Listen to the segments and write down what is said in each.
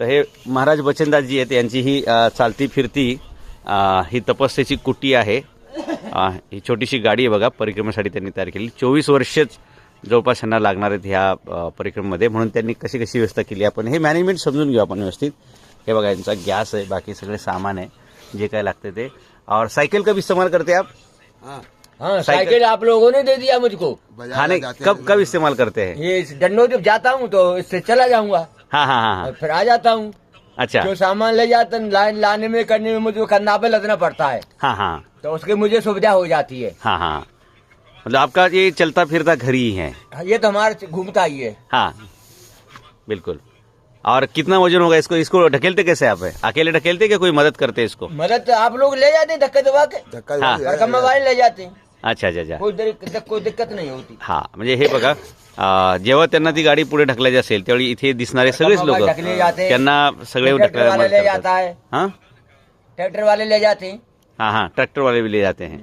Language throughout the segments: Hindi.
तर हे महाराज बचनदासजी आहेत यांची ही चालती फिरती ही तपस्येची कुटी आहे. ही छोटीशी गाडी आहे बघा परिक्रमेसाठी त्यांनी तयार केली चोवीस वर्षच जवळपास यांना लागणार आहेत ह्या परिक्रमेमध्ये. म्हणून त्यांनी कशी कशी व्यवस्था केली आपण हे मॅनेजमेंट समजून घेऊ आपण व्यवस्थित. हे बघा यांचा गॅस आहे बाकी सगळे सामान आहे. जे काय लागते ते. और साइकिल कब इस्तेमाल करते हैं आप? हाँ हाँ साइकिल- साइकिल आप लोगों ने दे दिया मुझको। खाने जाते कब हैं। कब इस्तेमाल करते हैं? ये डंडो जब जाता हूँ तो इससे चला जाऊंगा। हाँ हाँ हाँ हाँ। फिर आ जाता हूँ। अच्छा। जो सामान ले जाता लाइन लाने में करने में मुझे कंधा पे लदना पड़ता है। हाँ हाँ। तो उसकी मुझे सुविधा हो जाती है। हाँ हाँ। मतलब आपका ये चलता फिरता घर ही है। ये तो हमारा घूमता ही है। हाँ। बिल्कुल। और कितना वज़न होगा इसको? इसको ढकेलते कैसे आप? है अकेले ढकेलते कि कोई मदद करते इसको? मदद तो आप लोग ले जाते धक्के दबा के? धक्का हाँ। वाले ले जाते हैं। अच्छा अच्छा अच्छा। कोई दिक्कत नहीं होती। हाँ मुझे हे बघा जेव्हा त्यांना ती गाडी पुढे ढकलायची असेल त्यावेळी इथे दिसणारे सगळेच लोक कमरबाई जाते. त्यांना सगळे ट्रैक्टर वाले ले. जाता है हाँ? ट्रैक्टर वाले ले जाते. हैं हाँ हाँ ट्रैक्टर वाले भी ले जाते हैं.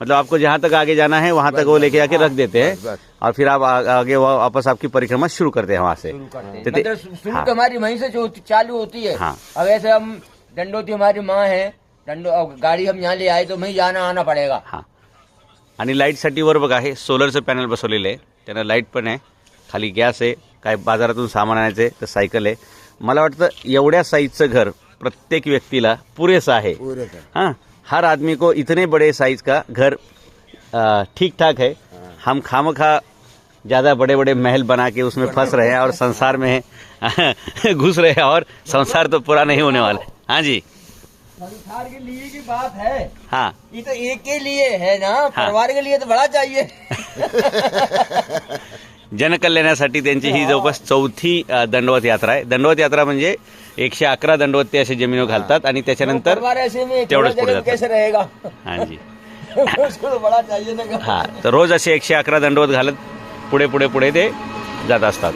मतलब आपको जहाँ तक आगे जाना है वहाँ तक वो लेके जाके रख देते हैं और फिर आप आ- आगे वो वापस आपकी परिक्रमा शुरू करते हैं वहाँ से। शुरू करते हैं। तो ते- मतलब शु- शुरू हाँ। तो हमारी वहीं से जो चालू होती है। हाँ। अब ऐसे हम डंडोती हमारी माँ है डंडो अब गाड़ी हम यहाँ ले आए तो वहीं जाना आना पड़ेगा। हाँ। आणि लाईटसाठी वर बघा हे सोलरचं पॅनल बसवलेलं आहे. त्यांना लाईट पण आहे. खाली गॅस आहे. काय बाजारातून सामान आणायचं आहे तर सायकल आहे. मला वाटतं एवढ्या साईजचं घर प्रत्येक व्यक्तीला पुरेसं आहे. हाँ. हर आदमी को इतने बड़े साइज़ का घर ठीक ठाक है. हम खाम खा ज़्यादा बड़े बड़े महल बना के उसमें फंस रहे हैं और संसार में घुस रहे हैं और संसार तो पूरा नहीं होने वाला है। हाँ जी। संसार के लिए की बात है। हाँ। ये तो एक के लिए है ना। परिवार के लिए तो बड़ा चाहिए। जनकल्याणासाठी त्यांची ही जवळपास चौथी अ, दंडवत यात्रा आहे. दंडवत यात्रा म्हणजे एकशे अकरा दंडवत ते असे जमिनीवर घालतात आणि त्याच्यानंतर परिवार ऐसे में तेवढंच पुढे. कैसे रहेगा हां जी. उसको तो बड़ा चाहिए ना हा तर रोज असे एकशे अकरा दंडवत घालत पुढे पुढे पुढे ते जात असतात.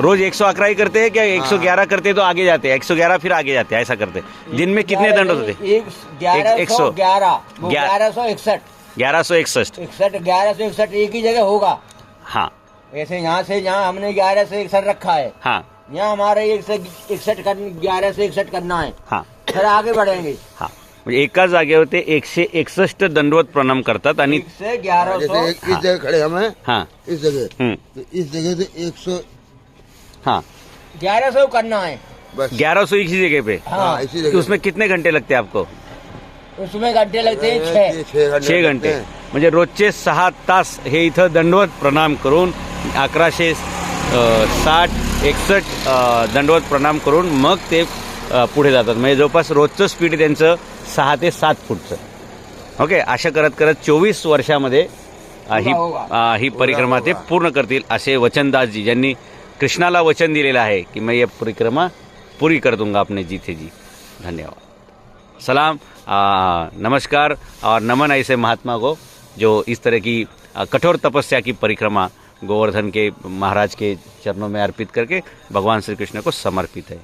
रोज एक सौ अकरा ही करते हैं. क्या एक सौ ग्यारह करते तो आगे जाते. हैं एक सौ ग्यारह फिर आगे जाते हैं ऐसा करते. हैं दिन में कितने दंडवत होते? एक ग्यारह एक सौ सौ। ग्यारह वो ग्या- ग्यारह सौ इकसठ ग्यारह सौ इकसठ। इकसठ ग्यारह सौ इकसठ एक ही जगह होगा। हाँ। ऐसे यहाँ से यहाँ हमने ग्यारह सौ इकसठ रखा है। हाँ। यहाँ हमारा एक सौ इकसठ कर ग्यारह से इकसठ करना है। हाँ। फिर आगे बढ़ेंगे। हा। म्हणजे एका ते एकशे एकसष्ट दंडवत प्रणाम करतात आणि एक से ग्यारह जैसे एक इस जगह खड़े हम हैं। हाँ। इस जगह। हम्म, तो इस जगह से एक सौ हाँ। ग्यारह सौ करना है। बस। ग्यारह सौ इसी जगह पे? हाँ। हाँ इसी तो जगह उसमें कितने घंटे लगते हैं आपको? उसमें घंटे लगते हैं छह। छह घंटे छे लगते घंटे। हैं। म्हणजे रोजचे सहा तास हे इथं दंडवत प्रणाम करून अकराशे साठ एकसष्ट दंडवत प्रणाम करून मग ते अ, पुढे जातात. म्हणजे जवळपास रोजचं स्पीड त्यांचं सहा ते सात फूटचं. ओके? अशा करत करत चोवीस वर्षामध्ये अ, ही अ, ही परिक्रमा ते पूर्ण करतील असे वचनदासजी ज्यांनी कृष्णाला वचन दिलेलं आहे की मैं ये परिक्रमा पूरी कर दूंगा जीते जी धन्यवाद. सलाम आ, नमस्कार और नमन ऐसे महात्मा को जो इस तरह की कठोर तपस्या की परिक्रमा गोवर्धन के महाराज के चरणों में अर्पित करके भगवान श्री कृष्ण को समर्पित है।